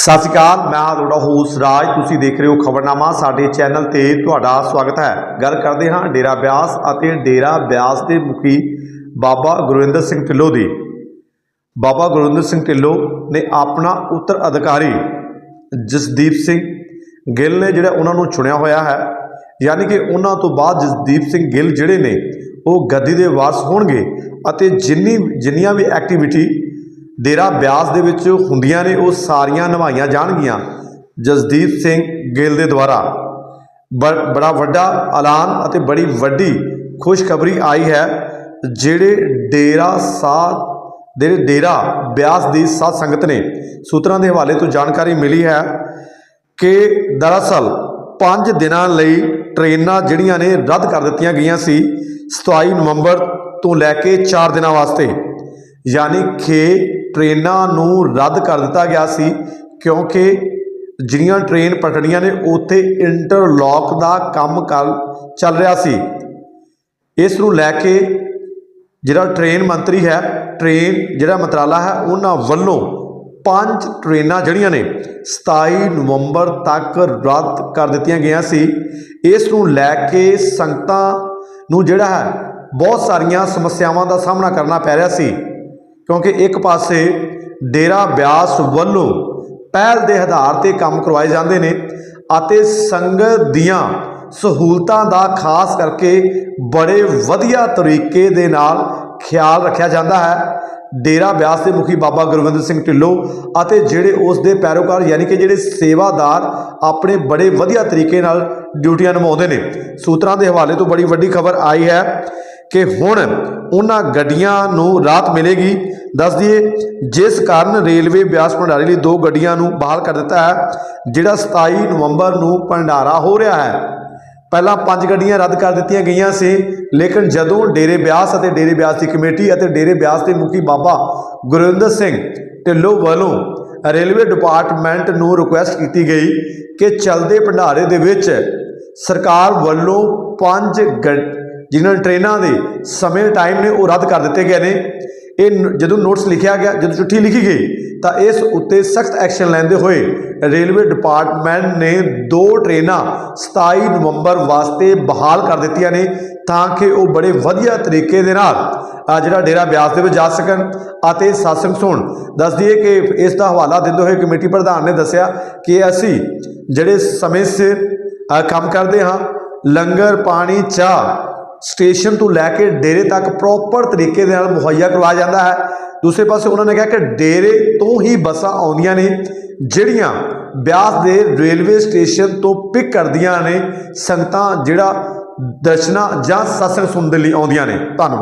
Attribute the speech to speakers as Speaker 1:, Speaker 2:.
Speaker 1: ਸਤਿ ਸ਼੍ਰੀ ਅਕਾਲ, ਮੈਂ ਹਾਂ ਤੁਹਾਡਾ ਹੋਸਟ ਰਾਜ। ਤੁਸੀਂ ਦੇਖ ਰਹੇ ਹੋ ਖਬਰਨਾਮਾ, ਸਾਡੇ ਚੈਨਲ ਤੇ ਤੁਹਾਡਾ ਸਵਾਗਤ ਹੈ। ਗੱਲ ਕਰਦੇ ਹਾਂ ਡੇਰਾ ਬਿਆਸ ਅਤੇ ਡੇਰਾ ਬਿਆਸ ਦੇ ਮੁਖੀ ਬਾਬਾ ਗੁਰਵਿੰਦਰ ਸਿੰਘ ਢਿੱਲੋਂ ਦੀ। ਬਾਬਾ ਗੁਰਵਿੰਦਰ ਸਿੰਘ ਢਿੱਲੋਂ ਨੇ ਆਪਣਾ ਉੱਤਰ ਅਧਿਕਾਰੀ ਜਸਦੀਪ ਸਿੰਘ ਗਿੱਲ ਨੇ ਜਿਹੜਾ ਉਹਨਾਂ ਨੂੰ ਚੁਣਿਆ ਹੋਇਆ ਹੈ, ਯਾਨੀ ਕਿ ਉਹਨਾਂ ਤੋਂ ਬਾਅਦ ਜਸਦੀਪ ਸਿੰਘ ਗਿੱਲ ਜਿਹੜੇ ਨੇ, ਉਹ ਗੱਦੀ ਦੇ ਵਾਰਸ ਹੋਣਗੇ ਅਤੇ ਜਿੰਨੀ ਜਿੰਨੀਆਂ ਵੀ ਐਕਟੀਵਿਟੀ ਡੇਰਾ ਬਿਆਸ ਦੇ ਵਿੱਚ ਹੁੰਦੀਆਂ ਨੇ, ਉਹ ਸਾਰੀਆਂ ਨਿਭਾਈਆਂ ਜਾਣਗੀਆਂ। ਜਸਦੀਪ ਸਿੰਘ ਗਿੱਲ ਦੇ ਦੁਆਰਾ। ਬ- ਬੜਾ ਵੱਡਾ ਐਲਾਨ ਅਤੇ ਬੜੀ ਵੱਡੀ ਖੁਸ਼ਖਬਰੀ ਆਈ ਹੈ, ਜਿਹੜੇ ਡੇਰਾ ਸਾਧ ਦੇ ਡੇਰਾ ਬਿਆਸ ਦੀ ਸਾਧ ਸੰਗਤ ਨੇ, ਸੂਤਰਾਂ ਦੇ ਹਵਾਲੇ ਤੋਂ ਜਾਣਕਾਰੀ ਮਿਲੀ ਹੈ ਕਿ ਦਰਅਸਲ 5 ਦਿਨਾਂ ਲਈ ਟ੍ਰੇਨਾਂ ਜਿਹੜੀਆਂ ਨੇ ਰੱਦ ਕਰ ਦਿੱਤੀਆਂ ਗਈਆਂ ਸੀ 27 ਨਵੰਬਰ ਤੋਂ ਲੈ ਕੇ 4 ਦਿਨਾਂ ਵਾਸਤੇ। ਯਾਨੀ ਕਿ ਟ੍ਰੇਨਾਂ ਨੂੰ ਰੱਦ ਕਰ ਦਿੱਤਾ ਗਿਆ ਸੀ ਕਿਉਂਕਿ ਜਿਹੜੀਆਂ ਟ੍ਰੇਨ ਪਟੜੀਆਂ ਨੇ ਉੱਥੇ ਇੰਟਰਲੌਕ ਦਾ ਕੰਮ ਕਰ, ਚੱਲ ਰਿਹਾ ਸੀ। ਇਸ ਨੂੰ ਲੈ ਕੇ ਜਿਹੜਾ ਟ੍ਰੇਨ ਮੰਤਰੀ ਹੈ, ਟ੍ਰੇਨ ਜਿਹੜਾ ਮੰਤਰਾਲਾ ਹੈ, ਉਹਨਾਂ ਵੱਲੋਂ ਪੰਜ ਟ੍ਰੇਨਾਂ ਜਿਹੜੀਆਂ ਨੇ 27 ਨਵੰਬਰ ਤੱਕ ਰੱਦ ਕਰ ਦਿੱਤੀਆਂ ਗਈਆਂ ਸੀ। ਇਸ ਨੂੰ ਲੈ ਕੇ ਸੰਗਤਾਂ ਨੂੰ ਜਿਹੜਾ ਹੈ, ਬਹੁਤ ਸਾਰੀਆਂ ਸਮੱਸਿਆਵਾਂ ਦਾ ਸਾਹਮਣਾ ਕਰਨਾ ਪੈ ਰਿਹਾ ਸੀ। ਕਿਉਂਕਿ ਇੱਕ ਪਾਸੇ ਡੇਰਾ ਬਿਆਸ ਵੱਲੋਂ ਪਹਿਲ ਦੇ ਆਧਾਰ ਤੇ ਕੰਮ ਕਰਵਾਏ ਜਾਂਦੇ ਨੇ ਅਤੇ ਸੰਗਤ ਦੀਆਂ ਸਹੂਲਤਾਂ ਦਾ ਖਾਸ ਕਰਕੇ ਬੜੇ ਵਧੀਆ ਤਰੀਕੇ ਦੇ ਨਾਲ ਖਿਆਲ ਰੱਖਿਆ ਜਾਂਦਾ ਹੈ। ਡੇਰਾ ਬਿਆਸ ਦੇ ਮੁਖੀ ਬਾਬਾ ਗੁਰਵਿੰਦਰ ਸਿੰਘ ਢਿੱਲੋਂ ਅਤੇ ਜਿਹੜੇ ਉਸ ਦੇ ਪੈਰੋਕਾਰ ਯਾਨੀ ਕਿ ਜਿਹੜੇ ਸੇਵਾਦਾਰ ਆਪਣੇ ਬੜੇ ਵਧੀਆ ਤਰੀਕੇ ਨਾਲ ਡਿਊਟੀਆਂ ਨਿਭਾਉਂਦੇ ਨੇ। ਸੂਤਰਾਂ ਦੇ ਹਵਾਲੇ ਤੋਂ ਬੜੀ ਵੱਡੀ ਖਬਰ ਆਈ ਹੈ ਕਿ ਹੁਣ ਉਹਨਾਂ ਗੱਡੀਆਂ ਨੂੰ ਰਾਹਤ ਮਿਲੇਗੀ। ਦੱਸ ਦਈਏ, ਜਿਸ ਕਾਰਨ ਰੇਲਵੇ ਬਿਆਸ ਭੰਡਾਰੇ ਲਈ ਦੋ ਗੱਡੀਆਂ ਨੂੰ ਬਹਾਲ ਕਰ ਦਿੱਤਾ ਹੈ, ਜਿਹੜਾ 27 ਨਵੰਬਰ ਨੂੰ ਭੰਡਾਰਾ ਹੋ ਰਿਹਾ ਹੈ। ਪਹਿਲਾਂ ਪੰਜ ਗੱਡੀਆਂ ਰੱਦ ਕਰ ਦਿੱਤੀਆਂ ਗਈਆਂ ਸੀ, ਲੇਕਿਨ ਜਦੋਂ ਡੇਰੇ ਬਿਆਸ ਅਤੇ ਡੇਰੇ ਬਿਆਸ ਦੀ ਕਮੇਟੀ ਅਤੇ ਡੇਰੇ ਬਿਆਸ ਦੇ ਮੁਖੀ ਬਾਬਾ ਗੁਰਵਿੰਦਰ ਸਿੰਘ ਢਿੱਲੋਂ ਵੱਲੋਂ ਰੇਲਵੇ ਡਿਪਾਰਟਮੈਂਟ ਨੂੰ ਰਿਕੁਐਸਟ ਕੀਤੀ ਗਈ ਕਿ ਚਲਦੇ ਭੰਡਾਰੇ ਦੇ ਵਿੱਚ ਸਰਕਾਰ ਵੱਲੋਂ ਪੰਜ ਗੱਡ- ਜਿਨ੍ਹਾਂ ਟ੍ਰੇਨਾਂ ਦੇ ਸਮੇਂ ਟਾਈਮ ਨੇ ਉਹ ਰੱਦ ਕਰ ਦਿੱਤੇ ਗਏ ਨੇ। ਇਹ ਨ- ਜਦੋਂ ਨੋਟਿਸ ਲਿਖਿਆ ਗਿਆ, ਜਦੋਂ ਚਿੱਠੀ ਲਿਖੀ ਗਈ, ਤਾਂ ਇਸ ਉੱਤੇ ਸਖਤ ਐਕਸ਼ਨ ਲੈਂਦੇ ਹੋਏ ਰੇਲਵੇ ਡਿਪਾਰਟਮੈਂਟ ਨੇ ਦੋ ਟ੍ਰੇਨਾਂ 27 ਨਵੰਬਰ ਵਾਸਤੇ ਬਹਾਲ ਕਰ ਦਿੱਤੀਆਂ ਨੇ ਤਾਂ ਕਿ ਉਹ ਬੜੇ ਵਧੀਆ ਤਰੀਕੇ ਦੇ ਨਾਲ ਜਿਹੜਾ ਡੇਰਾ ਬਿਆਸ ਦੇ ਵਿੱਚ ਜਾ ਸਕਣ ਅਤੇ ਸਾਸੰਗ ਸੁਣ। ਦੱਸ ਦਈਏ ਕਿ ਇਸ ਦਾ ਹਵਾਲਾ ਦਿੰਦੇ ਹੋਏ ਕਮੇਟੀ ਪ੍ਰਧਾਨ ਨੇ ਦੱਸਿਆ ਕਿ ਅਸੀਂ ਜਿਹੜੇ ਸਮੇਂ ਸਿਰ ਕੰਮ ਕਰਦੇ ਹਾਂ, ਲੰਗਰ, ਪਾਣੀ, ਚਾਹ ਸਟੇਸ਼ਨ ਤੋਂ ਲੈ ਕੇ ਡੇਰੇ ਤੱਕ ਪ੍ਰੋਪਰ ਤਰੀਕੇ ਦੇ ਨਾਲ ਮੁਹੱਈਆ ਕਰਵਾਇਆ ਜਾਂਦਾ ਹੈ। ਦੂਸਰੇ ਪਾਸੇ ਉਹਨਾਂ ਨੇ ਕਿਹਾ ਕਿ ਡੇਰੇ ਤੋਂ ਹੀ ਬੱਸਾਂ ਆਉਂਦੀਆਂ ਨੇ, ਜਿਹੜੀਆਂ ਬਿਆਸ ਦੇ ਰੇਲਵੇ ਸਟੇਸ਼ਨ ਤੋਂ ਪਿਕ ਕਰਦੀਆਂ ਨੇ। ਸੰਗਤਾਂ ਜਿਹੜਾ ਦਰਸ਼ਨਾ ਜਾਂ ਸਤਸੰਗ ਸੁਣਨ ਦੇ ਲਈ ਆਉਂਦੀਆਂ ਨੇ। ਧੰਨਵਾਦ।